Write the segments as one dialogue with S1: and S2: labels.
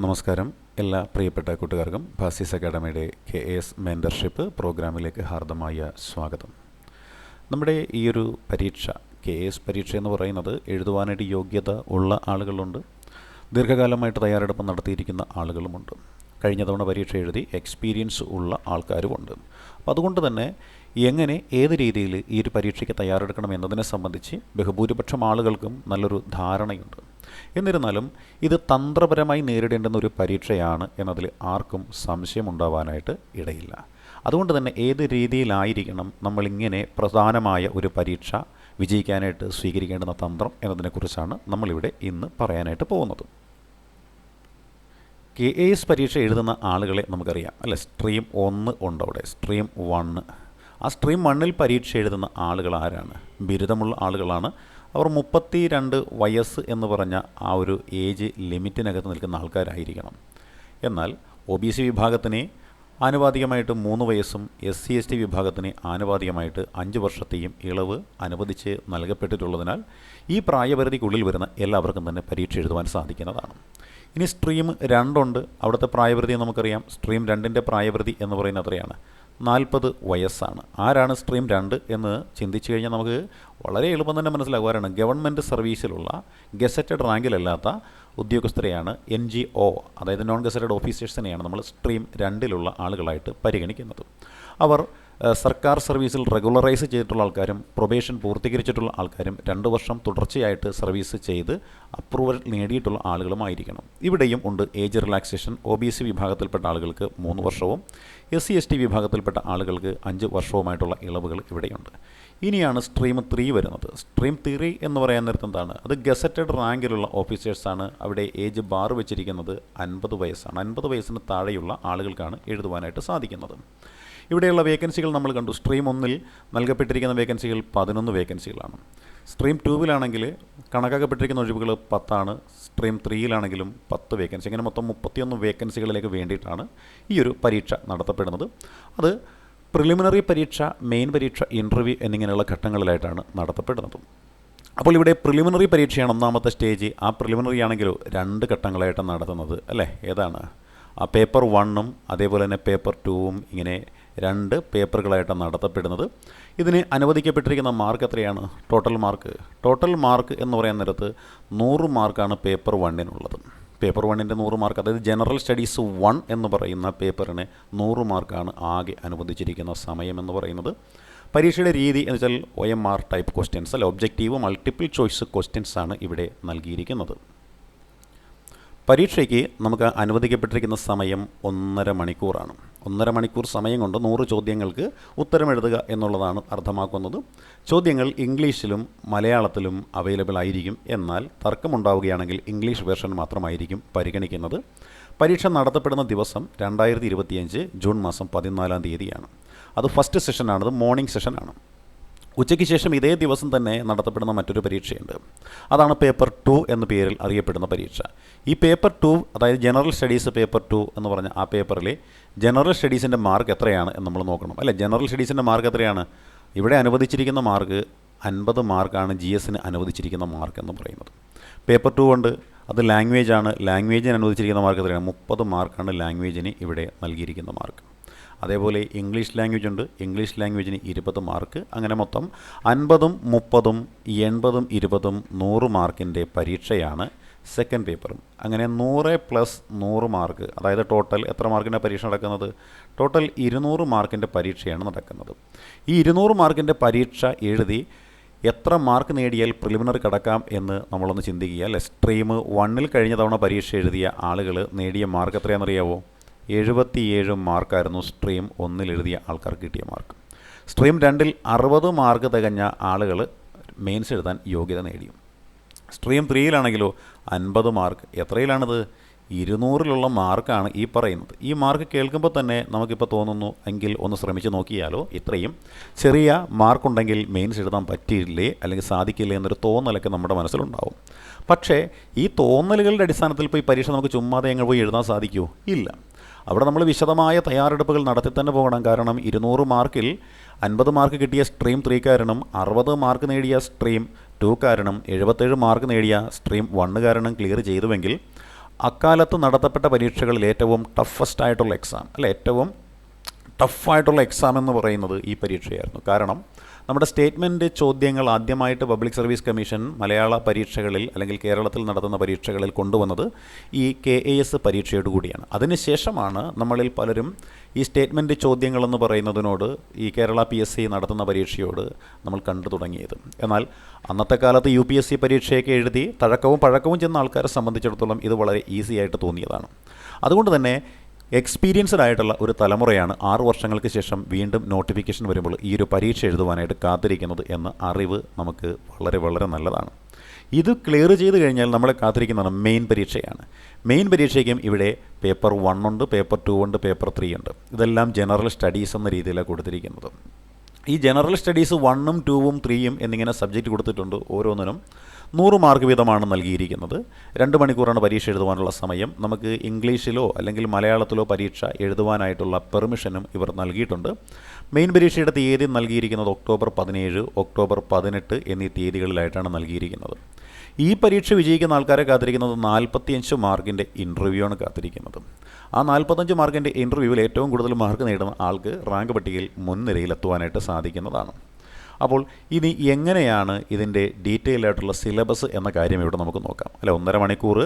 S1: നമസ്കാരം. എല്ലാ പ്രിയപ്പെട്ട കൂട്ടുകാർക്കും ഭാസിസ് അക്കാഡമിയുടെ കെ എസ് മെന്റർഷിപ്പ് പ്രോഗ്രാമിലേക്ക് ഹാർദമായ സ്വാഗതം. നമ്മുടെ ഈ ഒരു പരീക്ഷ കെ എസ് പരീക്ഷ എന്ന് പറയുന്നത് എഴുതുവാനായിട്ട് യോഗ്യത ഉള്ള ആളുകളുണ്ട്. ദീർഘകാലമായിട്ട് തയ്യാറെടുപ്പ് നടത്തിയിരിക്കുന്ന ആളുകളുമുണ്ട്. കഴിഞ്ഞ തവണ പരീക്ഷ എഴുതി എക്സ്പീരിയൻസ് ഉള്ള ആൾക്കാരുമുണ്ട്. അപ്പോൾ അതുകൊണ്ട് തന്നെ എങ്ങനെ ഏത് രീതിയിൽ ഈ ഒരു പരീക്ഷയ്ക്ക് തയ്യാറെടുക്കണം എന്നതിനെ സംബന്ധിച്ച് ബഹുഭൂരിപക്ഷം ആളുകൾക്കും നല്ലൊരു ധാരണയുണ്ട്. എന്നിരുന്നാലും ഇത് തന്ത്രപരമായി നേരിടേണ്ടുന്ന ഒരു പരീക്ഷയാണ് എന്നതിൽ ആർക്കും സംശയമുണ്ടാവാനായിട്ട് ഇടയില്ല. അതുകൊണ്ട് തന്നെ ഏത് രീതിയിലായിരിക്കണം നമ്മളിങ്ങനെ പ്രധാനമായ ഒരു പരീക്ഷ വിജയിക്കാനായിട്ട് സ്വീകരിക്കേണ്ടുന്ന തന്ത്രം എന്നതിനെക്കുറിച്ചാണ് നമ്മളിവിടെ ഇന്ന് പറയാനായിട്ട് പോകുന്നത്. കെ എ എസ് പരീക്ഷ എഴുതുന്ന ആളുകളെ നമുക്കറിയാം. അല്ലെ? സ്ട്രീം ഒന്ന് ഉണ്ട് അവിടെ. സ്ട്രീം വണ്ണ് ആ സ്ട്രീം വണ്ണിൽ പരീക്ഷ എഴുതുന്ന ആളുകൾ ആരാണ്? ബിരുദമുള്ള ആളുകളാണ് അവർ മുപ്പത്തി രണ്ട് വയസ്സ് എന്ന് പറഞ്ഞ ആ ഒരു ഏജ് ലിമിറ്റിനകത്ത് നിൽക്കുന്ന ആൾക്കാരായിരിക്കണം. എന്നാൽ ഒ ബി സി വിഭാഗത്തിന് ആനുപാതികമായിട്ട് മൂന്ന് വയസ്സും എസ് സി എസ് ടി വിഭാഗത്തിന് ആനുപാതികമായിട്ട് അഞ്ച് വർഷത്തെയും ഇളവ് അനുവദിച്ച് നൽകപ്പെട്ടിട്ടുള്ളതിനാൽ ഈ പ്രായപരിധിക്കുള്ളിൽ വരുന്ന എല്ലാവർക്കും തന്നെ പരീക്ഷ എഴുതുവാൻ സാധിക്കുന്നതാണ്. ഇനി സ്ട്രീം രണ്ടുണ്ട്. അവിടുത്തെ പ്രായപരിധി നമുക്കറിയാം. സ്ട്രീം രണ്ടിന്റെ പ്രായപരിധി എന്ന് പറയുന്നത് എത്രയാണ് നാൽപ്പത് വയസ്സാണ്. ആരാണ് സ്ട്രീം രണ്ട് എന്ന് ചിന്തിച്ചു കഴിഞ്ഞാൽ നമുക്ക് വളരെ എളുപ്പം തന്നെ മനസ്സിലാകും ഗവൺമെന്റ് സർവീസിലുള്ള ഗസറ്റഡ് റാങ്കിലല്ലാത്ത ഉദ്യോഗസ്ഥരെയാണ് എൻ ജി ഒ അതായത് നോൺ ഗസറ്റഡ് ഓഫീസേഴ്സിനെയാണ് നമ്മൾ സ്ട്രീം രണ്ടിലുള്ള ആളുകളായിട്ട് പരിഗണിക്കുന്നത്. അവർ സർക്കാർ സർവീസിൽ റെഗുലറൈസ് ചെയ്തിട്ടുള്ള ആൾക്കാരും പ്രൊബേഷൻ പൂർത്തീകരിച്ചിട്ടുള്ള ആൾക്കാരും രണ്ട് വർഷം തുടർച്ചയായിട്ട് സർവീസ് ചെയ്ത് അപ്രൂവൽ നേടിയിട്ടുള്ള ആളുകളുമായിരിക്കണം. ഇവിടെയും ഉണ്ട് age relaxation O B C വിഭാഗത്തിൽപ്പെട്ട ആളുകൾക്ക് മൂന്ന് വർഷവും എസ് സി എസ് ടി വിഭാഗത്തിൽപ്പെട്ട ആളുകൾക്ക് അഞ്ച് വർഷവുമായിട്ടുള്ള ഇളവുകൾ ഇവിടെയുണ്ട്. ഇനിയാണ് സ്ട്രീം ത്രീ വരുന്നത്. സ്ട്രീം ത്രീ എന്ന് പറയാൻ നേരത്ത് എന്താണ്? അത് ഗസറ്റഡ് റാങ്കിലുള്ള ഓഫീസേഴ്സാണ് അവിടെ ഏജ് ബാർ വെച്ചിരിക്കുന്നത് അൻപത് വയസ്സാണ്. അൻപത് വയസ്സിന് താഴെയുള്ള ആളുകൾക്കാണ് എഴുതുവാനായിട്ട് സാധിക്കുന്നത്. ഇവിടെയുള്ള വേക്കൻസികൾ നമ്മൾ കണ്ടു. സ്ട്രീം ഒന്നിൽ നൽകപ്പെട്ടിരിക്കുന്ന വേക്കൻസികൾ പതിനൊന്ന് വേക്കൻസികളാണ്. സ്ട്രീം ടൂവിലാണെങ്കിൽ കണക്കാക്കപ്പെട്ടിരിക്കുന്ന ഒഴിവുകൾ പത്താണ്. സ്ട്രീം ത്രീയിലാണെങ്കിലും പത്ത് വേക്കൻസി. അങ്ങനെ മൊത്തം മുപ്പത്തിയൊന്ന് വേക്കൻസികളിലേക്ക് വേണ്ടിയിട്ടാണ് ഈ ഒരു പരീക്ഷ നടത്തപ്പെടുന്നത്. അത് പ്രിലിമിനറി പരീക്ഷ മെയിൻ പരീക്ഷ ഇന്റർവ്യൂ എന്നിങ്ങനെയുള്ള ഘട്ടങ്ങളിലായിട്ടാണ് നടത്തപ്പെടുന്നത്. അപ്പോൾ ഇവിടെ പ്രിലിമിനറി പരീക്ഷയാണ് ഒന്നാമത്തെ സ്റ്റേജ്. ആ പ്രിലിമിനറി ആണെങ്കിലും രണ്ട് ഘട്ടങ്ങളായിട്ടാണ് നടത്തുന്നത്. അല്ലേ? ഏതാണ്? ആ പേപ്പർ വണ്ണും അതേപോലെ തന്നെ പേപ്പർ ടൂവും ഇങ്ങനെ രണ്ട് പേപ്പറുകളായിട്ടാണ് നടത്തപ്പെടുന്നത്. ഇതിന് അനുവദിക്കപ്പെട്ടിരിക്കുന്ന മാർക്ക് എത്രയാണ്? ടോട്ടൽ മാർക്ക് ടോട്ടൽ മാർക്ക് എന്ന് പറയാൻ നേരത്ത് നൂറ് മാർക്കാണ് പേപ്പർ വണ്ണിനുള്ളത് പേപ്പർ വണ്ണിന്റെ നൂറ് മാർക്ക് അതായത് ജനറൽ സ്റ്റഡീസ് വൺ എന്ന് പറയുന്ന പേപ്പറിന് നൂറ് മാർക്കാണ് ആകെ അനുവദിച്ചിരിക്കുന്ന സമയം എന്ന് പറയുന്നത്. പരീക്ഷയുടെ രീതി എന്ന് വെച്ചാൽ O M R type questions അല്ല ഒബ്ജക്റ്റീവ് മൾട്ടിപ്പിൾ ചോയ്സ് ക്വസ്റ്റ്യൻസ് ആണ് ഇവിടെ നൽകിയിരിക്കുന്നത്. പരീക്ഷയ്ക്ക് നമുക്ക് അനുവദിക്കപ്പെട്ടിരിക്കുന്ന സമയം ഒന്നര മണിക്കൂറാണ്. ഒന്നര മണിക്കൂർ സമയം കൊണ്ട് നൂറ് ചോദ്യങ്ങൾക്ക് ഉത്തരമെഴുതുക എന്നുള്ളതാണ് അർത്ഥമാക്കുന്നത്. ചോദ്യങ്ങൾ ഇംഗ്ലീഷിലും മലയാളത്തിലും അവൈലബിൾ ആയിരിക്കും. എന്നാൽ തർക്കമുണ്ടാവുകയാണെങ്കിൽ ഇംഗ്ലീഷ് വേർഷൻ മാത്രമായിരിക്കും പരിഗണിക്കുന്നത്. പരീക്ഷ നടത്തപ്പെടുന്ന ദിവസം രണ്ടായിരത്തി ഇരുപത്തിയഞ്ച് ജൂൺ മാസം പതിനാലാം തീയതിയാണ്. അത് ഫസ്റ്റ് സെഷനാണത് മോർണിംഗ് സെഷനാണ് ഉച്ചയ്ക്ക് ശേഷം ഇതേ ദിവസം തന്നെ നടത്തപ്പെടുന്ന മറ്റൊരു പരീക്ഷയുണ്ട്. അതാണ് പേപ്പർ ടു എന്ന പേരിൽ അറിയപ്പെടുന്ന പരീക്ഷ. ഈ പേപ്പർ ടു അതായത് ജനറൽ സ്റ്റഡീസ് പേപ്പർ ടു എന്ന് പറഞ്ഞ ആ പേപ്പറിലെ ജനറൽ സ്റ്റഡീസിന്റെ മാർക്ക് എത്രയാണ് എന്ന് നമ്മൾ നോക്കണം. അല്ലേ? ജനറൽ സ്റ്റഡീസിന്റെ മാർക്ക് എത്രയാണ്? ഇവിടെ അനുവദിച്ചിരിക്കുന്ന മാർക്ക് അൻപത് മാർക്കാണ് ജി എസിന് അനുവദിച്ചിരിക്കുന്ന മാർക്ക് എന്ന് പറയുന്നത്. പേപ്പർ ടു കൊണ്ട് അത് ലാംഗ്വേജ് ആണ്. ലാംഗ്വേജിന് അനുവദിച്ചിരിക്കുന്ന മാർക്ക് എത്രയാണ്? മുപ്പത് മാർക്കാണ് ലാംഗ്വേജിന് ഇവിടെ നൽകിയിരിക്കുന്ന മാർക്ക്. അതേപോലെ ഇംഗ്ലീഷ് ലാംഗ്വേജ് ഉണ്ട്. ഇംഗ്ലീഷ് ലാംഗ്വേജിന് ഇരുപത് മാർക്ക് അങ്ങനെ മൊത്തം അൻപതും മുപ്പതും എൺപതും ഇരുപതും നൂറ് മാർക്കിന്റെ പരീക്ഷയാണ് സെക്കൻഡ് പേപ്പറും അങ്ങനെ നൂറ് പ്ലസ് നൂറ് മാർക്ക് അതായത് ടോട്ടൽ എത്ര മാർക്കിന്റെ പരീക്ഷ നടക്കുന്നത്? ടോട്ടൽ ഇരുന്നൂറ് മാർക്കിന്റെ പരീക്ഷയാണ് നടക്കുന്നത്. ഈ ഇരുന്നൂറ് മാർക്കിന്റെ പരീക്ഷ എഴുതി എത്ര മാർക്ക് നേടിയാൽ പ്രിലിമിനറി കടക്കാം എന്ന് നമ്മളൊന്ന് ചിന്തിക്കുക. അല്ലെ? സ്ട്രീം വണ്ണിൽ കഴിഞ്ഞ തവണ പരീക്ഷ എഴുതിയ ആളുകൾ നേടിയ മാർക്ക് എത്രയാണെന്നറിയാവോ? എഴുപത്തിയേഴ് മാർക്കായിരുന്നു സ്ട്രീം ഒന്നിൽ എഴുതിയ ആൾക്കാർക്ക് കിട്ടിയ മാർക്ക്. സ്ട്രീം രണ്ടിൽ അറുപത് മാർക്ക് തികഞ്ഞ ആളുകൾ മെയിൻസ് എഴുതാൻ യോഗ്യത നേടി സ്ട്രീം ത്രീയിലാണെങ്കിലോ അൻപത് മാർക്ക്. എത്രയിലാണിത്? ഇരുന്നൂറിലുള്ള മാർക്കാണ് ഈ പറയുന്നത്. ഈ മാർക്ക് കേൾക്കുമ്പോൾ തന്നെ നമുക്കിപ്പോൾ തോന്നുന്നു എങ്കിൽ ഒന്ന് ശ്രമിച്ച് നോക്കിയാലോ ഇത്രയും. ചെറിയ മാർക്കുണ്ടെങ്കിൽ മെയിൻസ് എഴുതാൻ പറ്റിയില്ലേ? അല്ലെങ്കിൽ സാധിക്കില്ലേ എന്നൊരു തോന്നലൊക്കെ നമ്മുടെ മനസ്സിലുണ്ടാവും. പക്ഷേ ഈ തോന്നലുകളുടെ അടിസ്ഥാനത്തിൽ ഈ പരീക്ഷ നമുക്ക് ചുമ്മാതെ എങ്ങനെ പോയി എഴുതാൻ സാധിക്കുമോ? ഇല്ല. അവിടെ നമ്മൾ വിശദമായ തയ്യാറെടുപ്പുകൾ നടത്തി തന്നെ പോകണം. കാരണം ഇരുന്നൂറ് മാർക്കിൽ അൻപത് മാർക്ക് കിട്ടിയ സ്ട്രീം ത്രീക്കാരനും അറുപത് മാർക്ക് നേടിയ സ്ട്രീം ടു കാരണം എഴുപത്തേഴ് മാർക്ക് നേടിയ സ്ട്രീം വണ്ണ് കാരണം ക്ലിയർ ചെയ്തുവെങ്കിൽ അക്കാലത്ത് നടത്തപ്പെട്ട പരീക്ഷകളിൽ ഏറ്റവും ടഫസ്റ്റ് ആയിട്ടുള്ള എക്സാം അല്ല ഏറ്റവും ടഫായിട്ടുള്ള എക്സാം എന്ന് പറയുന്നത് ഈ പരീക്ഷയായിരുന്നു. കാരണം നമ്മുടെ സ്റ്റേറ്റ്മെന്റ് ചോദ്യങ്ങൾ ആദ്യമായിട്ട് പബ്ലിക് സർവീസ് കമ്മീഷൻ മലയാള പരീക്ഷകളിൽ അല്ലെങ്കിൽ കേരളത്തിൽ നടത്തുന്ന പരീക്ഷകളിൽ കൊണ്ടുവന്നത് ഈ കെ എ എസ് പരീക്ഷയോട് കൂടിയാണ്. അതിനുശേഷമാണ് നമ്മളിൽ പലരും ഈ സ്റ്റേറ്റ്മെന്റ് ചോദ്യങ്ങളെന്ന് പറയുന്നതിനോട് ഈ കേരള പി എസ് സി നടത്തുന്ന പരീക്ഷയോട് നമ്മൾ കണ്ടു തുടങ്ങിയത്. എന്നാൽ അന്നത്തെ കാലത്ത് യു പി എസ് സി പരീക്ഷയൊക്കെ എഴുതി തഴക്കവും പഴക്കവും ചെന്ന ആൾക്കാരെ സംബന്ധിച്ചിടത്തോളം ഇത് വളരെ ഈസി ആയിട്ട് തോന്നിയതാണ്. അതുകൊണ്ട് തന്നെ എക്സ്പീരിയൻസ്ഡ് ആയിട്ടുള്ള ഒരു തലമുറയാണ് ആറു വർഷങ്ങൾക്ക് ശേഷം വീണ്ടും നോട്ടിഫിക്കേഷൻ വരുമ്പോൾ ഈ ഒരു പരീക്ഷ എഴുതുവാനായിട്ട് കാത്തിരിക്കുന്നത് എന്ന അറിവ് നമുക്ക് വളരെ വളരെ നല്ലതാണ്. ഇത് ക്ലിയർ ചെയ്ത് കഴിഞ്ഞാൽ നമ്മളെ കാത്തിരിക്കുന്നതാണ് മെയിൻ പരീക്ഷയാണ്. മെയിൻ പരീക്ഷയ്ക്കും ഇവിടെ പേപ്പർ വൺ ഉണ്ട് പേപ്പർ ടു ഉണ്ട് പേപ്പർ ത്രീ ഉണ്ട്. ഇതെല്ലാം ജനറൽ സ്റ്റഡീസ് എന്ന രീതിയിലാണ് കൊടുത്തിരിക്കുന്നത്. ഈ ജനറൽ സ്റ്റഡീസ് വണ്ണും ടൂവും ത്രീയും എന്നിങ്ങനെ സബ്ജക്റ്റ് കൊടുത്തിട്ടുണ്ട് ഓരോന്നിനും. നൂറ് മാർക്ക് വീതമാണ് നൽകിയിരിക്കുന്നത്. രണ്ട് മണിക്കൂറാണ് പരീക്ഷ എഴുതുവാനുള്ള സമയം. നമുക്ക് ഇംഗ്ലീഷിലോ അല്ലെങ്കിൽ മലയാളത്തിലോ പരീക്ഷ എഴുതുവാനായിട്ടുള്ള പെർമിഷനും ഇവർ നൽകിയിട്ടുണ്ട്. മെയിൻ പരീക്ഷയുടെ തീയതി നൽകിയിരിക്കുന്നത് ഒക്ടോബർ പതിനേഴ് ഒക്ടോബർ പതിനെട്ട് എന്നീ തീയതികളിലായിട്ടാണ് നൽകിയിരിക്കുന്നത്. ഈ പരീക്ഷ വിജയിക്കുന്ന ആൾക്കാരെ കാത്തിരിക്കുന്നത് നാൽപ്പത്തിയഞ്ച് മാർക്കിന്റെ ഇന്റർവ്യൂ ആണ് കാത്തിരിക്കുന്നത്. ആ നാൽപ്പത്തഞ്ച് മാർക്കിന്റെ ഇന്റർവ്യൂവിൽ ഏറ്റവും കൂടുതൽ മാർക്ക് നേടുന്ന ആൾക്ക് റാങ്ക് പട്ടികയിൽ മുൻനിരയിലെത്തുവാനായിട്ട് സാധിക്കുന്നതാണ്. അപ്പോൾ ഇനി എങ്ങനെയാണ് ഇതിന്റെ ഡീറ്റെയിൽ ആയിട്ടുള്ള സിലബസ് എന്ന കാര്യം ഇവിടെ നമുക്ക് നോക്കാം. അല്ല ഒന്നര മണിക്കൂർ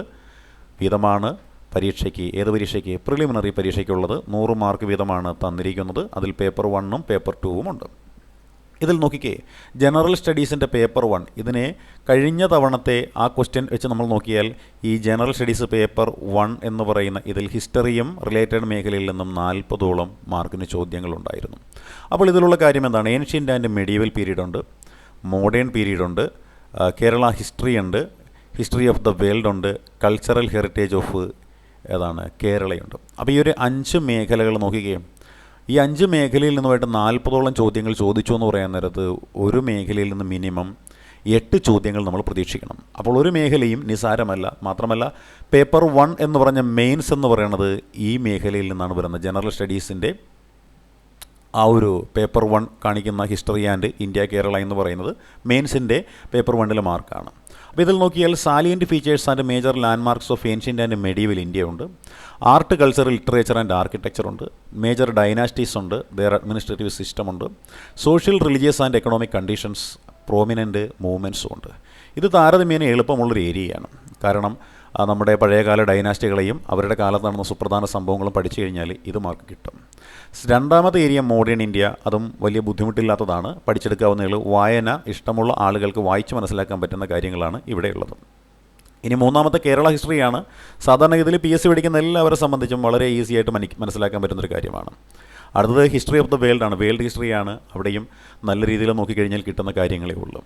S1: വീതമാണ് പരീക്ഷയ്ക്ക് ഏത് പരീക്ഷയ്ക്ക്? പ്രിലിമിനറി പരീക്ഷയ്ക്കുള്ളത് നൂറ് മാർക്ക് വീതമാണ് തന്നിരിക്കുന്നത്. അതിൽ പേപ്പർ വണ്ണും പേപ്പർ ടൂവും ഉണ്ട്. ഇതിൽ നോക്കിക്കേ ജനറൽ സ്റ്റഡീസിന്റെ പേപ്പർ വൺ ഇതിനെ കഴിഞ്ഞ തവണത്തെ ആ ക്വസ്റ്റ്യൻ വെച്ച് നമ്മൾ നോക്കിയാൽ ഈ ജനറൽ സ്റ്റഡീസ് പേപ്പർ വൺ എന്ന് പറയുന്ന ഇതിൽ ഹിസ്റ്ററിയും റിലേറ്റഡ് മേഖലയിൽ നിന്നും നാൽപ്പതോളം മാർക്കിന് ചോദ്യങ്ങളുണ്ടായിരുന്നു അപ്പോൾ ഇതിലുള്ള കാര്യം എന്താണ്? ഏൻഷ്യന്റ് ആൻഡ് മെഡീവൽ പീരീഡ് ഉണ്ട്. മോഡേൺ പീരീഡ് ഉണ്ട്. കേരള ഹിസ്റ്ററി ഉണ്ട്. ഹിസ്റ്ററി ഓഫ് ദ വേൾഡ് ഉണ്ട്. കൾച്ചറൽ ഹെറിറ്റേജ് ഓഫ് ഏതാണ് കേരളയുണ്ട് അപ്പോൾ ഈ ഒരു അഞ്ച് മേഖലകൾ നോക്കുകയും ഈ അഞ്ച് മേഖലയിൽ നിന്നുമായിട്ട് നാൽപ്പതോളം ചോദ്യങ്ങൾ ചോദിച്ചു എന്ന് പറയാൻ നേരത്ത് ഒരു മേഖലയിൽ നിന്ന് മിനിമം എട്ട് ചോദ്യങ്ങൾ നമ്മൾ പ്രതീക്ഷിക്കണം. അപ്പോൾ ഒരു മേഖലയും നിസാരമല്ല. മാത്രമല്ല പേപ്പർ വൺ എന്ന് പറഞ്ഞ മെയിൻസ് എന്ന് പറയുന്നത് ഈ മേഖലയിൽ നിന്നാണ് വരുന്നത്. ജനറൽ സ്റ്റഡീസിന്റെ ആ ഒരു പേപ്പർ വൺ കാണിക്കുന്ന ഹിസ്റ്ററി ആൻഡ് ഇന്ത്യ കേരള എന്ന് പറയുന്നത് മെയിൻസിന്റെ പേപ്പർ വണ്ണിലെ മാർക്കാണ്. അപ്പോൾ ഇതിൽ നോക്കിയാൽ salient features and major landmarks of ancient and medieval India ഉണ്ട്. Art culture literature and architecture ഉണ്ട്. മേജർ ഡൈനാസ്റ്റീസ് ഉണ്ട്. ദർ അഡ്മിനിസ്ട്രേറ്റീവ് സിസ്റ്റം ഉണ്ട്. Social religious and economic conditions prominent മൂവ്മെന്റ്സും ഉണ്ട്. ഇത് താരതമ്യേന എളുപ്പമുള്ളൊരു ഏരിയയാണ്. കാരണം നമ്മുടെ പഴയകാല ഡൈനാസ്റ്റികളെയും അവരുടെ കാലത്ത് നടന്ന സുപ്രധാന സംഭവങ്ങളും പഠിച്ചു കഴിഞ്ഞാൽ ഇത് മാർക്ക് കിട്ടും. രണ്ടാമത്തെ ഏരിയ മോഡേൺ ഇന്ത്യ അതും വലിയ ബുദ്ധിമുട്ടില്ലാത്തതാണ്. പഠിച്ചെടുക്കാവുന്ന വായന ഇഷ്ടമുള്ള ആളുകൾക്ക് വായിച്ച് മനസ്സിലാക്കാൻ പറ്റുന്ന കാര്യങ്ങളാണ് ഇവിടെയുള്ളത്. ഇനി മൂന്നാമത്തെ കേരള ഹിസ്റ്ററിയാണ്. സാധാരണഗതിയിൽ പി എസ് സി പഠിക്കുന്ന എല്ലാവരെ സംബന്ധിച്ചും വളരെ ഈസി ആയിട്ട് മനി മനസ്സിലാക്കാൻ പറ്റുന്നൊരു കാര്യമാണ്. അടുത്തത് ഹിസ്റ്ററി ഓഫ് ദ വേൾഡ് ആണ്. വേൾഡ് ഹിസ്റ്ററിയാണ് അവിടെയും നല്ല രീതിയിൽ നോക്കിക്കഴിഞ്ഞാൽ കിട്ടുന്ന കാര്യങ്ങളേ ഉള്ളൂ.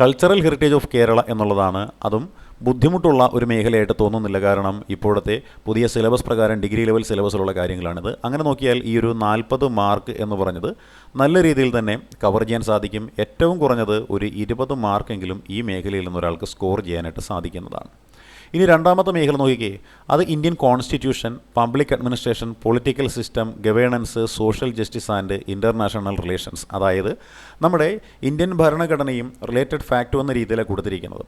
S1: കൾച്ചറൽ ഹെറിറ്റേജ് ഓഫ് കേരള എന്നുള്ളതാണ്. അതും ബുദ്ധിമുട്ടുള്ള ഒരു മേഖലയായിട്ട് തോന്നുന്നില്ല. കാരണം ഇപ്പോഴത്തെ പുതിയ സിലബസ് പ്രകാരം ഡിഗ്രി ലെവൽ സിലബസിലുള്ള കാര്യങ്ങളാണിത്. അങ്ങനെ നോക്കിയാൽ ഈ ഒരു നാൽപ്പത് മാർക്ക് എന്ന് പറഞ്ഞത് നല്ല രീതിയിൽ തന്നെ കവർ ചെയ്യാൻ സാധിക്കും. ഏറ്റവും കുറഞ്ഞത് ഒരു ഇരുപത് മാർക്കെങ്കിലും ഈ മേഖലയിൽ നിന്ന് ഒരാൾക്ക് സ്കോർ ചെയ്യാനായിട്ട് സാധിക്കുന്നതാണ്. ഇനി രണ്ടാമത്തെ മേഖല നോക്കിക്കേ. അത് Indian constitution public administration political system governance social justice and international relations. അതായത് നമ്മുടെ ഇന്ത്യൻ ഭരണഘടനയും റിലേറ്റഡ് ഫാക്റ്റും എന്ന രീതിയിലാണ് കൊടുത്തിരിക്കുന്നത്.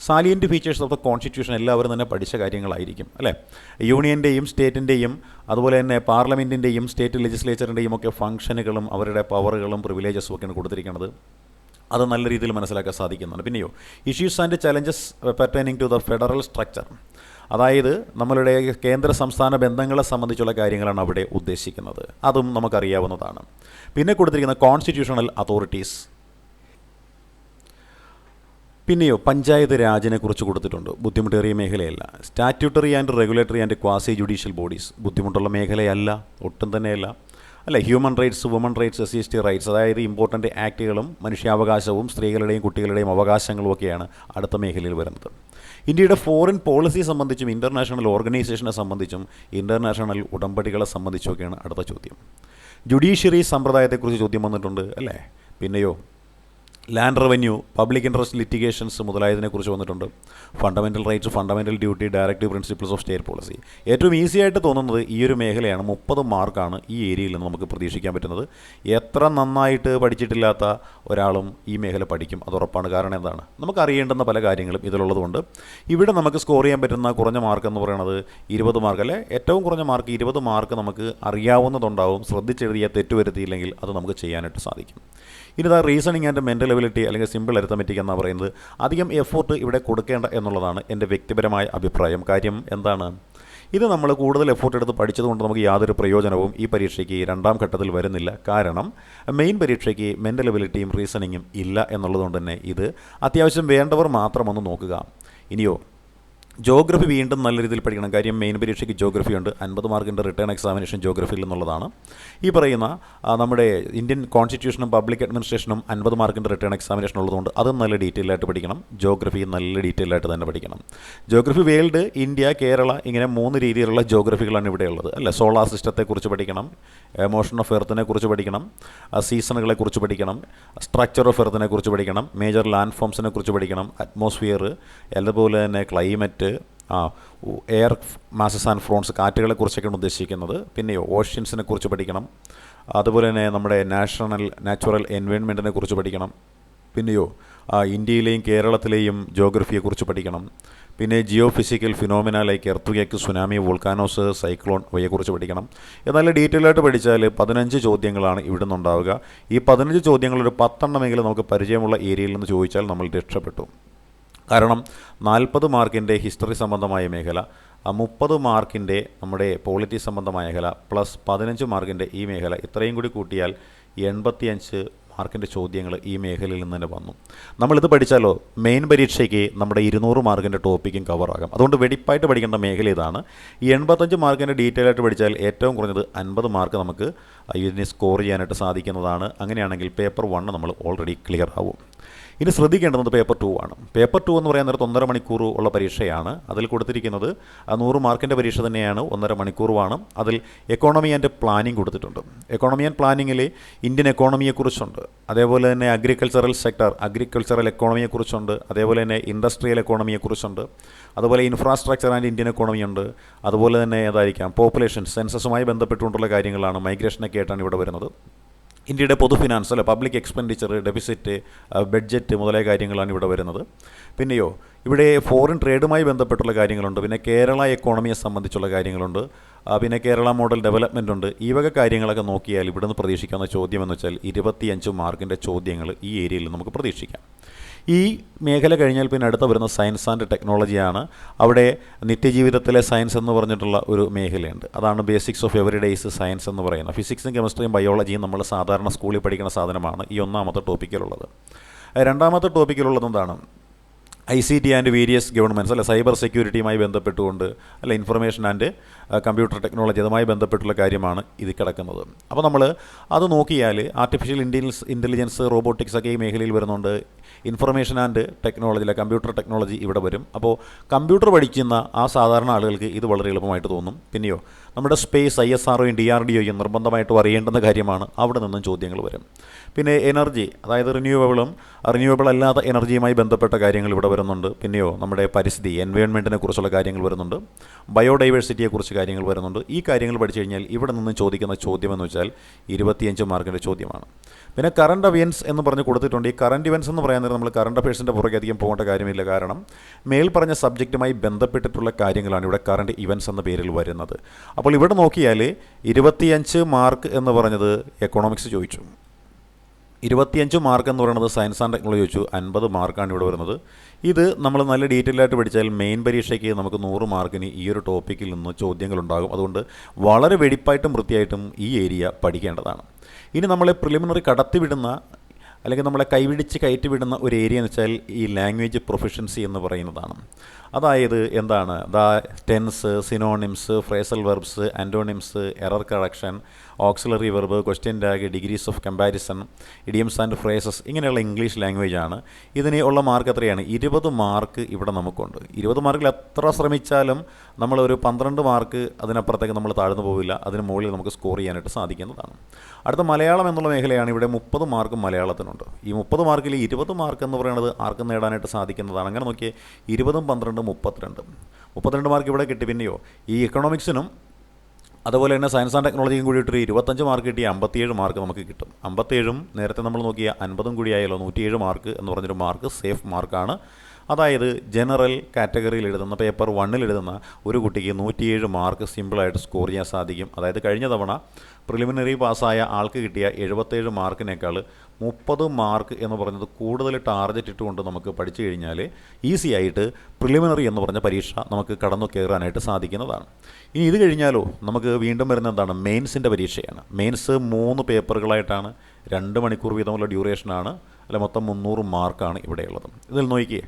S1: Salient features of the constitution എല്ലാവരും തന്നെ പഠിച്ച കാര്യങ്ങളായിരിക്കും അല്ലേ? യൂണിയന്റെയും സ്റ്റേറ്റിന്റെയും അതുപോലെ തന്നെ പാർലമെന്റിന്റെയും സ്റ്റേറ്റ് ലെജിസ്ലേച്ചറിന്റെയും ഒക്കെ ഫംഗ്ഷനുകളും അവരുടെ പവറുകളും പ്രിവിലേജസും ഒക്കെയാണ് കൊടുത്തിരിക്കുന്നത്. അത് നല്ല രീതിയിൽ മനസ്സിലാക്കാൻ സാധിക്കുന്നുണ്ട്. പിന്നെയോ issues and challenges pertaining to the federal structure അതായത് നമ്മളുടെ കേന്ദ്ര സംസ്ഥാന ബന്ധങ്ങളെ സംബന്ധിച്ചുള്ള കാര്യങ്ങളാണ് അവിടെ ഉദ്ദേശിക്കുന്നത്. അതും നമുക്കറിയാവുന്നതാണ്. പിന്നെ കൊടുത്തിരിക്കുന്ന കോൺസ്റ്റിറ്റ്യൂഷണൽ അതോറിറ്റീസ് പിന്നെയോ പഞ്ചായത്ത് രാജിനെ കുറിച്ച് കൊടുത്തിട്ടുണ്ട്. ബുദ്ധിമുട്ടേറിയ മേഖലയല്ല. Statutory and regulatory and quasi judicial bodies. ബുദ്ധിമുട്ടുള്ള മേഖലയല്ല ഒട്ടും തന്നെയല്ല. അല്ല human rights women rights S C S T rights അതായത് ഇമ്പോർട്ടന്റ് ആക്റ്റുകളും മനുഷ്യാവകാശവും സ്ത്രീകളുടെയും കുട്ടികളുടെയും അവകാശങ്ങളും ഒക്കെയാണ് അടുത്ത മേഖലയിൽ വരുന്നത്. ഇന്ത്യയുടെ ഫോറിൻ പോളിസി സംബന്ധിച്ചും ഇന്റർനാഷണൽ ഓർഗനൈസേഷനെ സംബന്ധിച്ചും ഇന്റർനാഷണൽ ഉടമ്പടികളെ സംബന്ധിച്ചൊക്കെയാണ് അടുത്ത ചോദ്യം. ജുഡീഷ്യറി സമ്പ്രദായത്തെക്കുറിച്ച് ചോദ്യം വന്നിട്ടുണ്ട് അല്ലേ? പിന്നെയോ land revenue public interest litigations മുതലായതിനെക്കുറിച്ച് വന്നിട്ടുണ്ട്. Fundamental rights fundamental duty directive principles of state policy ഏറ്റവും ഈസി ആയിട്ട് തോന്നുന്നത് ഈ ഒരു മേഖലയാണ്. മുപ്പത് മാർക്കാണ് ഈ ഏരിയയിൽ നിന്ന് നമുക്ക് പ്രതീക്ഷിക്കാൻ പറ്റുന്നത്. എത്ര നന്നായിട്ട് പഠിച്ചിട്ടില്ലാത്ത ഒരാളും ഈ മേഖല പഠിക്കും? അത് ഉറപ്പാണ്. കാരണം എന്താണ്? നമുക്ക് അറിയേണ്ടുന്ന പല കാര്യങ്ങളും ഇതിലുള്ളതുകൊണ്ട് ഇവിടെ നമുക്ക് സ്കോർ ചെയ്യാൻ പറ്റുന്ന കുറഞ്ഞ മാർക്ക് എന്ന് പറയുന്നത് ഇരുപത് മാർക്ക് അല്ലേ? ഏറ്റവും കുറഞ്ഞ മാർക്ക് ഇരുപത് മാർക്ക് നമുക്ക് അറിയാവുന്നതുണ്ടാവും. ശ്രദ്ധിച്ചെഴുതിയ തെറ്റുവരുത്തിയില്ലെങ്കിൽ അത് നമുക്ക് ചെയ്യാനായിട്ട് സാധിക്കും. ഇനി ആ റീസണിങ് ആൻഡ് മെന്റൽ എബിലിറ്റി അല്ലെങ്കിൽ സിമ്പിൾ അരിത്തമെറ്റിക് എന്നാണ് പറയുന്നത്. അധികം എഫോർട്ട് ഇവിടെ കൊടുക്കേണ്ട എന്നുള്ളതാണ് എന്റെ വ്യക്തിപരമായ അഭിപ്രായം. കാര്യം എന്താണ്? ഇത് നമ്മൾ കൂടുതൽ എഫോർട്ട് എടുത്ത് പഠിച്ചതുകൊണ്ട് നമുക്ക് യാതൊരു പ്രയോജനവും ഈ പരീക്ഷയ്ക്ക് രണ്ടാം ഘട്ടത്തിൽ വരുന്നില്ല. കാരണം മെയിൻ പരീക്ഷയ്ക്ക് മെന്റൽ എബിലിറ്റിയും റീസണിങ്ങും ഇല്ല എന്നുള്ളതുകൊണ്ട് തന്നെ ഇത് അത്യാവശ്യം വേണ്ടവർ മാത്രമൊന്ന് നോക്കുക. ഇനിയോ ജോഗ്രഫി വീണ്ടും നല്ല രീതിയിൽ പഠിക്കണം. കാര്യം മെയിൻ പരീക്ഷയ്ക്ക് ജോഗ്രഫി ഉണ്ട്. അൻപത് മാർക്കിന്റെ റിട്ടേൺ എക്സാമിനേഷൻ ജോഗ്രഫിയിൽ നിന്നുള്ളതാണ് ഈ പറയുന്ന നമ്മുടെ ഇന്ത്യൻ കോൺസ്റ്റിറ്റ്യൂഷനും പബ്ലിക് അഡ്മിനിസ്ട്രേഷനും അൻപത് മാർക്കിന്റെ റിട്ടേൺ എക്സാമിനേഷൻ ഉള്ളതുകൊണ്ട് അത് നല്ല ഡീറ്റെയിൽ ആയിട്ട് പഠിക്കണം. ജോഗ്രഫി നല്ല ഡീറ്റെയിൽ ആയിട്ട് തന്നെ പഠിക്കണം. ജോഗ്രഫി വേൾഡ് ഇന്ത്യ കേരള ഇങ്ങനെ മൂന്ന് രീതിയിലുള്ള ജോഗ്രഫികളാണ് ഇവിടെ ഉള്ളത്. അല്ലേ? സോളാർ സിസ്റ്റത്തെക്കുറിച്ച് പഠിക്കണം. മോഷൻ ഓഫ് എർത്തിനെ കുറിച്ച് പഠിക്കണം. സീസണുകളെക്കുറിച്ച് പഠിക്കണം. സ്ട്രക്ചർ ഓഫ് എർത്തിനെ കുറിച്ച് പഠിക്കണം. മേജർ ലാൻഡ് ഫോംസിനെ കുറിച്ച് പഠിക്കണം. അറ്റ്മോസ്ഫിയർ അതുപോലെ തന്നെ ക്ലൈമറ്റ് ആ എയർ മാസസ് ആൻഡ് ഫ്രോൺസ് കാറ്റുകളെ കുറിച്ചൊക്കെയാണ് ഉദ്ദേശിക്കുന്നത്. പിന്നെ ഓഷ്യൻസിനെ കുറിച്ച് പഠിക്കണം. അതുപോലെ തന്നെ നമ്മുടെ നാഷണൽ നാച്ചുറൽ എൻവയോൺമെന്റിനെ കുറിച്ച് പഠിക്കണം. പിന്നെയോ ഇന്ത്യയിലെയും കേരളത്തിലെയും ജോഗ്രഫിയെക്കുറിച്ച് പഠിക്കണം. പിന്നെ geo physical phenomena like earthquake tsunami volcanoes cyclone ഇവയെക്കുറിച്ച് പഠിക്കണം. എന്നാൽ ഡീറ്റെയിൽ ആയിട്ട് പഠിച്ചാൽ പതിനഞ്ച് ചോദ്യങ്ങളാണ് ഇവിടെ നിന്നുണ്ടാവുക ഈ പതിനഞ്ച് ചോദ്യങ്ങളൊരു പത്തെണ്ണമെങ്കിലും നമുക്ക് പരിചയമുള്ള ഏരിയയിൽ നിന്ന് ചോദിച്ചാൽ നമ്മൾ രക്ഷപ്പെട്ടു. കാരണം നാൽപ്പത് മാർക്കിന്റെ ഹിസ്റ്ററി സംബന്ധമായ മേഖല മുപ്പത് മാർക്കിന്റെ നമ്മുടെ പോളിറ്റി സംബന്ധമായ മേഖല പ്ലസ് പതിനഞ്ച് മാർക്കിന്റെ ഈ മേഖല ഇത്രയും കൂടി കൂട്ടിയാൽ എൺപത്തിയഞ്ച് മാർക്കിന്റെ ചോദ്യങ്ങൾ ഈ മേഖലയിൽ നിന്ന് തന്നെ വന്നു. നമ്മളിത് പഠിച്ചാലോ? മെയിൻ പരീക്ഷയ്ക്ക് നമ്മുടെ ഇരുന്നൂറ് മാർക്കിന്റെ ടോപ്പിക്കും കവറാകും അതുകൊണ്ട് വെടിപ്പായിട്ട് പഠിക്കേണ്ട മേഖല ഇതാണ്. ഈ എൺപത്തഞ്ച് മാർക്കിന്റെ ഡീറ്റെയിൽ ആയിട്ട് പഠിച്ചാൽ ഏറ്റവും കുറഞ്ഞത് അൻപത് മാർക്ക് നമുക്ക് ഇതിനെ സ്കോർ ചെയ്യാനായിട്ട് സാധിക്കുന്നതാണ്. അങ്ങനെയാണെങ്കിൽ പേപ്പർ വണ്ണ് നമ്മൾ ഓൾറെഡി ക്ലിയർ ആവും. ഇനി ശ്രദ്ധിക്കേണ്ടത് പേപ്പർ ടു ആണ്. പേപ്പർ ടു എന്ന് പറയാൻ നേരത്ത് ഒന്നര മണിക്കൂർ ഉള്ള പരീക്ഷയാണ്. അതിൽ കൊടുത്തിരിക്കുന്നത് നൂറ് മാർക്കിന്റെ പരീക്ഷ തന്നെയാണ് ഒന്നര മണിക്കൂറുമാണ് അതിൽ എക്കോണമി ആൻഡ് പ്ലാനിങ് കൊടുത്തിട്ടുണ്ട്. എക്കോണമി ആൻഡ് പ്ലാനിങ്ങിൽ ഇന്ത്യൻ എക്കോണമിയെക്കുറിച്ചുണ്ട് അതേപോലെ തന്നെ അഗ്രികൾച്ചറൽ സെക്ടർ അഗ്രികൾച്ചറൽ എക്കോണമിയെക്കുറിച്ചുണ്ട് അതേപോലെ തന്നെ ഇൻഡസ്ട്രിയൽ എക്കോണമിയെക്കുറിച്ചുണ്ട് അതുപോലെ ഇൻഫ്രാസ്ട്രക്ചർ ആൻഡ് ഇന്ത്യൻ എക്കോണമി ഉണ്ട്. അതുപോലെ തന്നെ ഏതായിരിക്കാം? പോപ്പുലേഷൻ സെൻസസുമായി ബന്ധപ്പെട്ടുകൊണ്ടുള്ള കാര്യങ്ങളാണ്. മൈഗ്രേഷനൊക്കെ ആയിട്ടാണ് ഇവിടെ വരുന്നത്. ഇന്ത്യയുടെ പൊതു ഫിനാൻസ് അല്ലെ പബ്ലിക് എക്സ്പെൻഡിച്ചർ ഡെഫിസിറ്റ് ബഡ്ജറ്റ് മുതലായ കാര്യങ്ങളാണ് ഇവിടെ വരുന്നത്. പിന്നെയോ ഇവിടെ ഫോറിൻ ട്രേഡുമായി ബന്ധപ്പെട്ടുള്ള കാര്യങ്ങളുണ്ട്. പിന്നെ കേരള എക്കോണമിയെ സംബന്ധിച്ചുള്ള കാര്യങ്ങളുണ്ട്. പിന്നെ കേരള മോഡൽ ഡെവലപ്മെന്റ് ഉണ്ട്. ഈ വക കാര്യങ്ങളൊക്കെ നോക്കിയാൽ ഇവിടുന്ന് പ്രതീക്ഷിക്കാവുന്ന ചോദ്യം എന്ന് വെച്ചാൽ ഇരുപത്തിയഞ്ച് മാർക്കിന്റെ ചോദ്യങ്ങൾ ഈ ഏരിയയിൽ നമുക്ക് പ്രതീക്ഷിക്കാം. ഈ മേഖല കഴിഞ്ഞാൽ പിന്നെ അടുത്ത വരുന്ന സയൻസ് ആൻഡ് ടെക്നോളജിയാണ് അവിടെ നിത്യജീവിതത്തിലെ സയൻസ് എന്ന് പറഞ്ഞിട്ടുള്ള ഒരു മേഖലയുണ്ട്. അതാണ് basics of every days science എന്ന് പറയുന്നത്. ഫിസിക്സും കെമിസ്ട്രിയും ബയോളജിയും നമ്മൾ സാധാരണ സ്കൂളിൽ പഠിക്കുന്ന സാധനമാണ് ഈ ഒന്നാമത്തെ ടോപ്പിക്കിലുള്ളത് രണ്ടാമത്തെ ടോപ്പിക്കിലുള്ളത് എന്താണ്? I C T and various governments അല്ലെ സൈബർ സെക്യൂരിറ്റിയുമായി ബന്ധപ്പെട്ടുകൊണ്ട് അല്ല ഇൻഫർമേഷൻ ആൻഡ് കമ്പ്യൂട്ടർ ടെക്നോളജി അതുമായി ബന്ധപ്പെട്ടുള്ള കാര്യമാണ് ഇത് കിടക്കുന്നത്. അപ്പോൾ നമ്മൾ അത് നോക്കിയാൽ ആർട്ടിഫിഷ്യൽ ഇന്റലിജൻസ് ഇന്റലിജൻസ് റോബോട്ടിക്സ് ഒക്കെ ഈ മേഖലയിൽ വരുന്നുണ്ട്. ഇൻഫർമേഷൻ ആൻഡ് ടെക്നോളജി അല്ലെ കമ്പ്യൂട്ടർ ടെക്നോളജി ഇവിടെ വരും. അപ്പോൾ കമ്പ്യൂട്ടർ പഠിക്കുന്ന ആ സാധാരണ ആളുകൾക്ക് ഇത് വളരെ എളുപ്പമായിട്ട് തോന്നും. പിന്നെയോ നമ്മുടെ സ്പേസ് ഐ എസ് ആർഒയും ഡി ആർ ഡി ഒയും നിർബന്ധമായിട്ടും അറിയേണ്ടുന്ന കാര്യമാണ് അവിടെ നിന്നും ചോദ്യങ്ങൾ വരും. പിന്നെ എനർജി അതായത് റിന്യൂവബിളും റിന്യൂവബിൾ അല്ലാത്ത എനർജിയുമായി ബന്ധപ്പെട്ട കാര്യങ്ങൾ ഇവിടെ വരുന്നുണ്ട്. പിന്നെയോ നമ്മുടെ പരിസ്ഥിതി എൻവയോൺമെന്റിനെ കുറിച്ചുള്ള കാര്യങ്ങൾ വരുന്നുണ്ട്. ബയോഡൈവേഴ്സിറ്റിയെക്കുറിച്ച് കാര്യങ്ങൾ വരുന്നുണ്ട്. ഈ കാര്യങ്ങൾ പഠിച്ചു കഴിഞ്ഞാൽ ഇവിടെ നിന്ന് ചോദിക്കുന്ന ചോദ്യം എന്ന് വെച്ചാൽ ഇരുപത്തിയഞ്ച് മാർക്കിന്റെ ചോദ്യമാണ്. പിന്നെ കറണ്ട് അവയൻസ് എന്ന് പറഞ്ഞ് കൊടുത്തിട്ടുണ്ട്. ഈ കറണ്ട് ഇവൻസ് എന്ന് പറയാൻ നേരം നമ്മൾ കറണ്ട് അഫയേഴ്സിന്റെ പുറകെ അധികം പോകേണ്ട കാര്യമില്ല. കാരണം മേൽ പറഞ്ഞ സബ്ജക്റ്റുമായി ബന്ധപ്പെട്ടിട്ടുള്ള കാര്യങ്ങളാണ് ഇവിടെ കറണ്ട് ഇവൻസ് എന്ന പേരിൽ വരുന്നത്. അപ്പോൾ ഇവിടെ നോക്കിയാൽ ഇരുപത്തിയഞ്ച് മാർക്ക് എന്ന് പറഞ്ഞത് എക്കണോമിക്സ് ചോദിച്ചു. ഇരുപത്തിയഞ്ച് മാർക്ക് എന്ന് പറയുന്നത് സയൻസ് ആൻഡ് ടെക്നോളജി വെച്ചു. അൻപത് മാർക്കാണ് ഇവിടെ വരുന്നത്. ഇത് നമ്മൾ നല്ല ഡീറ്റെയിൽ ആയിട്ട് പഠിച്ചാൽ മെയിൻ പരീക്ഷയ്ക്ക് നമുക്ക് നൂറ് മാർക്കിന് ഈ ഒരു ടോപ്പിക്കിൽ നിന്ന് ചോദ്യങ്ങളുണ്ടാകും. അതുകൊണ്ട് വളരെ വെടിപ്പായിട്ടും വൃത്തിയായിട്ടും ഈ ഏരിയ പഠിക്കേണ്ടതാണ്. ഇനി നമ്മളെ പ്രിലിമിനറി കടത്തിവിടുന്ന അല്ലെങ്കിൽ നമ്മളെ കൈവിടിച്ച് കയറ്റിവിടുന്ന ഒരു ഏരിയ എന്ന് വെച്ചാൽ ഈ ലാംഗ്വേജ് പ്രൊഫഷൻസി എന്ന് പറയുന്നതാണ്. അതായത് എന്താണ്? The tense synonyms phrasal verbs antonyms error correction auxiliary verb question tag degrees of comparison idioms and phrases ഇങ്ങനെയുള്ള ഇംഗ്ലീഷ് ലാംഗ്വേജ് ആണ്. ഇതിന് ഉള്ള മാർക്ക് എത്രയാണ്? ഇരുപത് മാർക്ക് ഇവിടെ നമുക്കുണ്ട്. ഇരുപത് മാർക്കിൽ എത്ര ശ്രമിച്ചാലും നമ്മൾ ഒരു പന്ത്രണ്ട് മാർക്ക് അതിനപ്പുറത്തേക്ക് നമ്മൾ താഴ്ന്നു പോവില്ല. അതിന് മുകളിൽ നമുക്ക് സ്കോർ ചെയ്യാനായിട്ട് സാധിക്കുന്നതാണ്. അടുത്ത മലയാളം എന്നുള്ള മേഖലയാണ് ഇവിടെ മുപ്പത് മാർക്ക് മലയാളത്തിനുണ്ട്. ഈ മുപ്പത് മാർക്കിൽ ഇരുപത് മാർക്ക് എന്ന് പറയുന്നത് ആർക്കും നേടാനായിട്ട് സാധിക്കുന്നതാണ്? അങ്ങനെ നോക്കിയാൽ ഇരുപതും പന്ത്രണ്ടും മുപ്പത്തിരണ്ടും. മുപ്പത്തിരണ്ട് മാർക്ക് ഇവിടെ കിട്ടി പിന്നെയോ? ഈ എക്കണോമിക്സിനും അതുപോലെ തന്നെ സയൻസ് ആൻഡ് ടെക്നോളജിയും കൂടി ഇട്ടൊരു ഇരുപത്തഞ്ച് മാർക്ക് കിട്ടിയ അമ്പത്തിയേഴ് മാർക്ക് നമുക്ക് കിട്ടും. അമ്പത്തേഴും നേരത്തെ നമ്മൾ നോക്കിയ അൻപതും കൂടി ആയാലോ നൂറ്റിയേഴ് മാർക്ക് എന്ന് പറഞ്ഞൊരു മാർക്ക് സേഫ് മാർക്കാണ് അതായത് ജനറൽ കാറ്റഗറിയിൽ എഴുതുന്ന പേപ്പർ വണ്ണിൽ എഴുതുന്ന ഒരു കുട്ടിക്ക് നൂറ്റിയേഴ് മാർക്ക് സിമ്പിളായിട്ട് സ്കോർ ചെയ്യാൻ സാധിക്കും. അതായത് കഴിഞ്ഞ തവണ പ്രിലിമിനറി പാസ്സായ ആൾക്ക് കിട്ടിയ എഴുപത്തേഴ് മാർക്കിനേക്കാൾ മുപ്പത് മാർക്ക് എന്ന് പറഞ്ഞത് കൂടുതൽ ടാർഗറ്റ് ഇട്ടുകൊണ്ട് നമുക്ക് പഠിച്ചു കഴിഞ്ഞാൽ ഈസി ആയിട്ട് പ്രിലിമിനറി എന്ന് പറഞ്ഞ പരീക്ഷ നമുക്ക് കടന്നു കയറാനായിട്ട് സാധിക്കുന്നതാണ്. ഇനി ഇത് കഴിഞ്ഞാലോ നമുക്ക് വീണ്ടും വരുന്ന എന്താണ്? മെയിൻസിന്റെ പരീക്ഷയാണ്. മെയിൻസ് മൂന്ന് പേപ്പറുകളായിട്ടാണ് രണ്ട് മണിക്കൂർ വീതമുള്ള ഡ്യൂറേഷനാണ് അല്ല മൊത്തം മുന്നൂറ് മാർക്കാണ് ഇവിടെയുള്ളത്. ഇതിൽ നോക്കിയേ.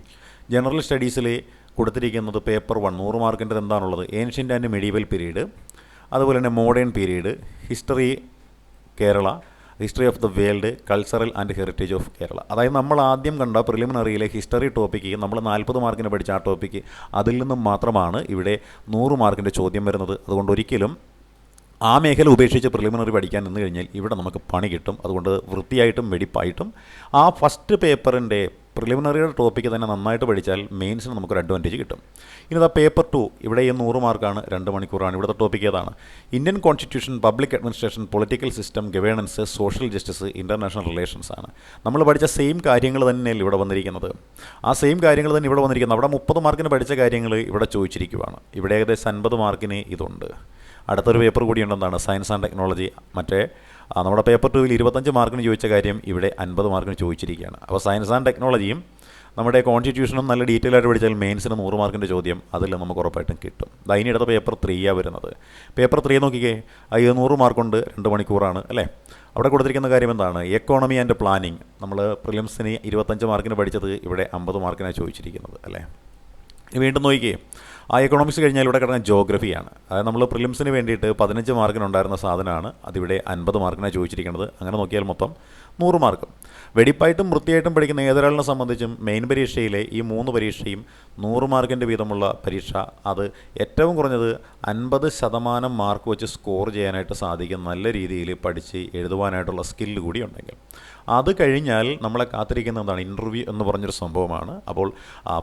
S1: ജനറൽ സ്റ്റഡീസിൽ കൊടുത്തിരിക്കുന്നത് പേപ്പർ വൺ നൂറ് മാർക്കിന്റെ എന്താണുള്ളത്? ഏൻഷ്യന്റ് ആൻഡ് മെഡീവൽ പീരീഡ് അതുപോലെ തന്നെ modern period history Kerala history of the world cultural and heritage of Kerala അതായത് നമ്മൾ ആദ്യം കണ്ട പ്രിലിമിനറിയിലെ ഹിസ്റ്ററി ടോപ്പിക്ക് നമ്മൾ നാൽപ്പത് മാർക്കിന് പഠിച്ച ആ ടോപ്പിക്ക് അതിൽ നിന്നും മാത്രമാണ് ഇവിടെ നൂറ് മാർക്കിന്റെ ചോദ്യം വരുന്നത്. അതുകൊണ്ട് ഒരിക്കലും ആ മേഖല ഉപേക്ഷിച്ച് പ്രിലിമിനറി പഠിക്കാൻ നിന്ന് കഴിഞ്ഞാൽ ഇവിടെ നമുക്ക് പണി കിട്ടും. അതുകൊണ്ട് വൃത്തിയായിട്ടും വെടിപ്പായിട്ടും ആ ഫസ്റ്റ് പേപ്പറിന്റെ പ്രിലിമിനറിയുടെ ടോപ്പിക്ക് തന്നെ നന്നായിട്ട് പഠിച്ചാൽ മെയിൻസിന് നമുക്കൊരു അഡ്വാന്റേജ് കിട്ടും. ഇനി ആ പേപ്പർ ടു ഇവിടെ ഈ നൂറ് മാർക്കാണ് രണ്ട് മണിക്കൂറാണ്. ഇവിടുത്തെ ടോപ്പിക് ഏതാണ്? Indian constitution public administration political system governance social justice international relations ആണ്. നമ്മൾ പഠിച്ച സെയിം കാര്യങ്ങൾ തന്നെയല്ലേ ഇവിടെ വന്നിരിക്കുന്നത്? ആ സെയിം കാര്യങ്ങൾ തന്നെ ഇവിടെ വന്നിരിക്കുന്നത്. അവിടെ മുപ്പത് മാർക്കിന് പഠിച്ച കാര്യങ്ങൾ ഇവിടെ ചോദിച്ചിരിക്കുവാണ്. ഇവിടെ ഏകദേശം അൻപത് മാർക്കിന് ഇതുണ്ട്. അടുത്തൊരു പേപ്പർ കൂടി ഉണ്ടെന്നാണ് സയൻസ് ആൻഡ് ടെക്നോളജി മറ്റേ നമ്മുടെ പേപ്പർ ടൂവിൽ ഇരുപത്തഞ്ച് മാർക്കിന് ചോദിച്ച കാര്യം ഇവിടെ അൻപത് മാർക്കിന് ചോദിച്ചിരിക്കുകയാണ്. അപ്പോൾ സയൻസ് ആൻഡ് ടെക്നോളജിയും നമ്മുടെ കോൺസ്റ്റിറ്റ്യൂഷനും നല്ല ഡീറ്റെയിൽ ആയിട്ട് പഠിച്ചാൽ മെയിൻസിന് നൂറ് മാർക്കിന്റെ ചോദ്യം അതിൽ നമുക്ക് ഉറപ്പായിട്ടും കിട്ടും. ദാ ഇനി അടുത്ത പേപ്പർ ത്രീയാണ് വരുന്നത്. പേപ്പർ ത്രീ നോക്കിക്കേ അത് നൂറ് മാർക്കുണ്ട് രണ്ട് മണിക്കൂറാണ് അല്ലേ? അവിടെ കൊടുത്തിരിക്കുന്ന കാര്യം എന്താണ്? എക്കോണമി ആൻഡ് പ്ലാനിങ് നമ്മൾ പ്രിലിംസിന് ഇരുപത്തഞ്ച് മാർക്കിന് പഠിച്ചത് ഇവിടെ അമ്പത് മാർക്കിനാണ് ചോദിച്ചിരിക്കുന്നത് അല്ലേ? വീണ്ടും നോക്കിയേ ആ എക്കണോമിക്സ് കഴിഞ്ഞാൽ ഇവിടെ കിടക്കുന്ന ജോഗ്രഫിയാണ് അതായത് നമ്മൾ പ്രിലിംസിന് വേണ്ടിയിട്ട് പതിനഞ്ച് മാർക്കിനുണ്ടായിരുന്ന സാധനമാണ്. അതിവിടെ അൻപത് മാർക്കിനാണ് ചോദിച്ചിരിക്കുന്നത്. അങ്ങനെ നോക്കിയാൽ മൊത്തം നൂറ് മാർക്ക്. വെടിപ്പായിട്ടും വൃത്തിയായിട്ടും പഠിക്കുന്ന ഏതൊരാളിനെ സംബന്ധിച്ചും മെയിൻ പരീക്ഷയിലെ ഈ മൂന്ന് പരീക്ഷയും നൂറ് മാർക്കിന്റെ വീതമുള്ള പരീക്ഷ അത് ഏറ്റവും കുറഞ്ഞത് അൻപത് ശതമാനം മാർക്ക് വെച്ച് സ്കോർ ചെയ്യാനായിട്ട് സാധിക്കും. നല്ല രീതിയിൽ പഠിച്ച് എഴുതുവാനായിട്ടുള്ള സ്കില്ല് കൂടി ഉണ്ടെങ്കിൽ. അത് കഴിഞ്ഞാൽ നമ്മളെ കാത്തിരിക്കുന്ന എന്താണ് ഇന്റർവ്യൂ എന്ന് പറഞ്ഞൊരു സംഭവമാണ്. അപ്പോൾ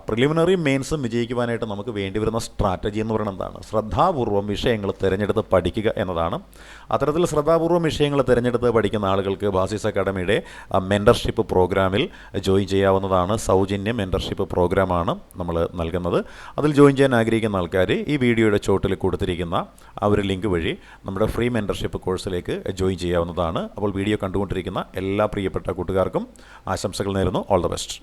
S1: പ്രിലിമിനറി മെയിൻസും വിജയിക്കുവാനായിട്ട് നമുക്ക് വേണ്ടി വരുന്ന സ്ട്രാറ്റജി എന്ന് പറയുന്നത് എന്താണ്? ശ്രദ്ധാപൂർവം വിഷയങ്ങൾ തിരഞ്ഞെടുത്ത് പഠിക്കുക എന്നതാണ്. അത്തരത്തിൽ ശ്രദ്ധാപൂർവം വിഷയങ്ങൾ തിരഞ്ഞെടുത്ത് പഠിക്കുന്ന ആളുകൾക്ക് ബാസിസ് അക്കാഡമിയുടെ മെന്റർഷിപ്പ് പ്രോഗ്രാമിൽ ജോയിൻ ചെയ്യാവുന്നതാണ് സൗജന്യ മെന്റർഷിപ്പ് പ്രോഗ്രാമാണ് നമ്മൾ നൽകുന്നത്. അതിൽ ജോയിൻ ചെയ്യാൻ ആഗ്രഹിക്കുന്ന ആൾക്കാർ ഈ വീഡിയോയുടെ ചോട്ടിൽ കൊടുത്തിരിക്കുന്ന ആ ഒരു ലിങ്ക് വഴി നമ്മുടെ ഫ്രീ മെന്റർഷിപ്പ് കോഴ്സിലേക്ക് ജോയിൻ ചെയ്യാവുന്നതാണ്. അപ്പോൾ വീഡിയോ കണ്ടുകൊണ്ടിരിക്കുന്ന എല്ലാ പ്രിയപ്പെട്ട കൂട്ടുകാർക്കും ആശംസകൾ നേരുന്നു. All the best